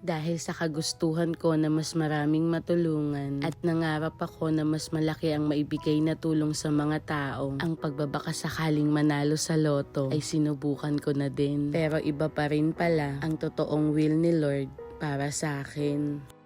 Dahil sa kagustuhan ko na mas maraming matulungan at nangarap ako na mas malaki ang maibigay na tulong sa mga tao, ang pagbabaka sakaling manalo sa loto ay sinubukan ko na din. Pero iba pa rin pala ang totoong will ni Lord para sa akin.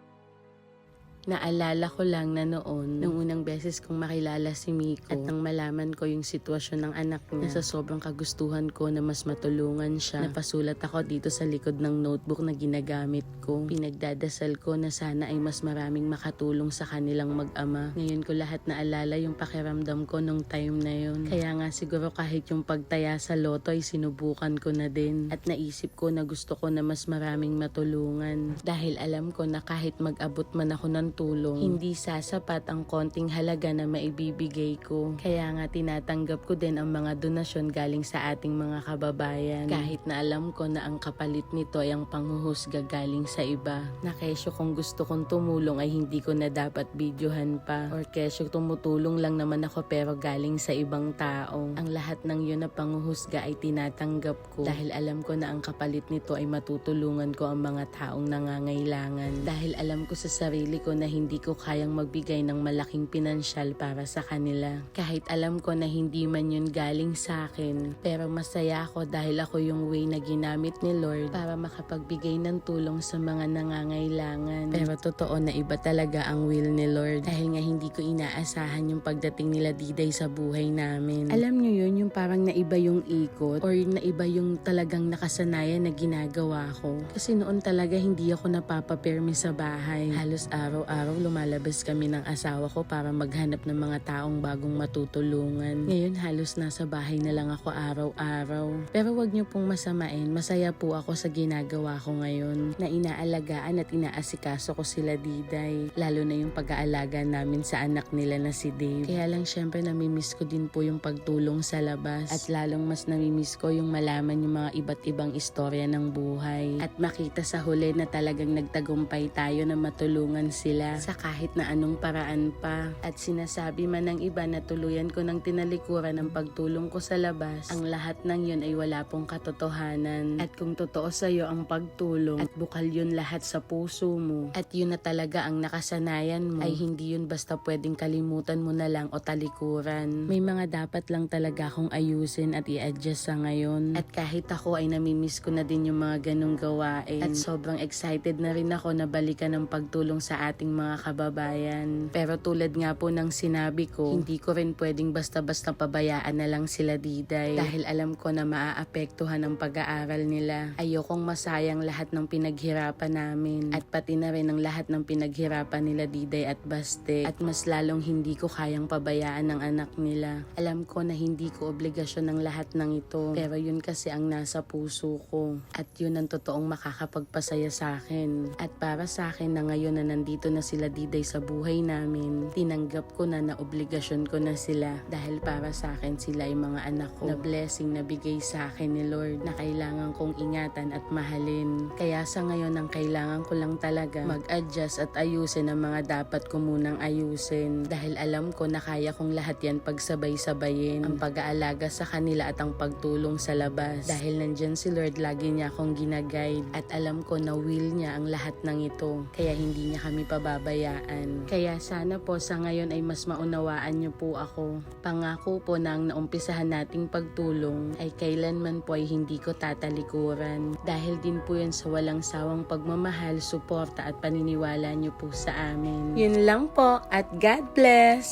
Naalala ko lang na noon, nung unang beses kong makilala si Miko at nang malaman ko yung sitwasyon ng anak niya, sa sobrang kagustuhan ko na mas matulungan siya, napasulat ako dito sa likod ng notebook na ginagamit ko. Pinagdadasal ko na sana ay mas maraming makatulong sa kanilang mag-ama. Ngayon ko lahat naalala yung pakiramdam ko nung time na yun. Kaya nga siguro kahit yung pagtaya sa loto ay sinubukan ko na din. At naisip ko na gusto ko na mas maraming matulungan. Dahil alam ko na kahit mag-abot man ako ng tulong, hindi sasapat ang konting halaga na maibibigay ko. Kaya nga tinatanggap ko din ang mga donasyon galing sa ating mga kababayan. Kahit na alam ko na ang kapalit nito ay ang panghuhusga galing sa iba. Na kesyo kung gusto kong tumulong ay hindi ko na dapat videohan pa. Or kesyo tumutulong lang naman ako pero galing sa ibang tao. Ang lahat ng yun na panghuhusga ay tinatanggap ko dahil alam ko na ang kapalit nito ay matutulungan ko ang mga taong nangangailangan. Dahil alam ko sa sarili ko na hindi ko kayang magbigay ng malaking pinansyal para sa kanila. Kahit alam ko na hindi man yun galing sa akin, pero masaya ako dahil ako yung way na ginamit ni Lord para makapagbigay ng tulong sa mga nangangailangan. Pero totoo na iba talaga ang will ni Lord dahil nga hindi ko inaasahan yung pagdating nila Diday sa buhay namin. Alam nyo yun, yung parang naiba yung ikot or naiba yung talagang nakasanayan na ginagawa ko. Kasi noon talaga hindi ako napapapirmi sa bahay. Halos araw-araw lumalabas kami ng asawa ko para maghanap ng mga taong bagong matutulungan. Ngayon halos nasa bahay na lang ako araw-araw. Pero wag niyo pong masamain, masaya po ako sa ginagawa ko ngayon na inaalagaan at inaasikaso ko sila Diday. Lalo na yung pag-aalaga namin sa anak nila na si Dave. Kaya lang syempre namimiss ko din po yung pagtulong sa labas. At lalong mas namimiss ko yung malaman yung mga iba't ibang istorya ng buhay. At makita sa huli na talagang nagtagumpay tayo na matulungan sila sa kahit na anong paraan pa. At sinasabi man ng iba na tuluyan ko ng tinalikuran ang pagtulong ko sa labas, ang lahat ng yun ay wala pong katotohanan. At kung totoo sa'yo ang pagtulong at bukal yun lahat sa puso mo at yun na talaga ang nakasanayan mo, ay hindi yun basta pwedeng kalimutan mo na lang o talikuran. May mga dapat lang talaga akong ayusin at i-adjust sa ngayon. At kahit ako ay namimiss ko na din yung mga ganong gawain. At sobrang excited na rin ako na balikan ng pagtulong sa ating mga kababayan. Pero tulad nga po ng sinabi ko, hindi ko rin pwedeng basta-basta pabayaan na lang sila diday. Dahil alam ko na maaapektuhan ang pag-aaral nila. Ayokong masayang lahat ng pinaghirapan namin. At pati na rin ang lahat ng pinaghirapan nila diday at baste. At mas lalong hindi ko kayang pabayaan ng anak nila. Alam ko na hindi ko obligasyon ng lahat ng ito. Pero yun kasi ang nasa puso ko. At yun ang totoong makakapagpasaya sa akin. At para sa akin na ngayon na nandito na sila diday sa buhay namin, tinanggap ko na na obligasyon ko na sila. Dahil para sa akin sila ay mga anak ko. Na blessing na bigay sa akin ni Lord na kailangan kong ingatan at mahalin. Kaya sa ngayon ang kailangan ko lang talaga mag-adjust at ayusin ang mga dapat ko munang ayusin. Dahil alam ko na kaya kong lahat yan pagsabay-sabayin. Ang pag-aalaga sa kanila at ang pagtulong sa labas. Dahil nandyan si Lord, lagi niya akong ginaguide. At alam ko na will niya ang lahat ng ito. Kaya hindi niya kami pababayaan. Kaya sana po sa ngayon ay mas maunawaan niyo po ako. Pangako po na ang naumpisahan nating pagtulong ay kailanman po ay hindi ko tatalikuran. Dahil din po yan sa walang sawang pagmamahal, suporta at paniniwala niyo po sa amin. Yun lang po at God bless!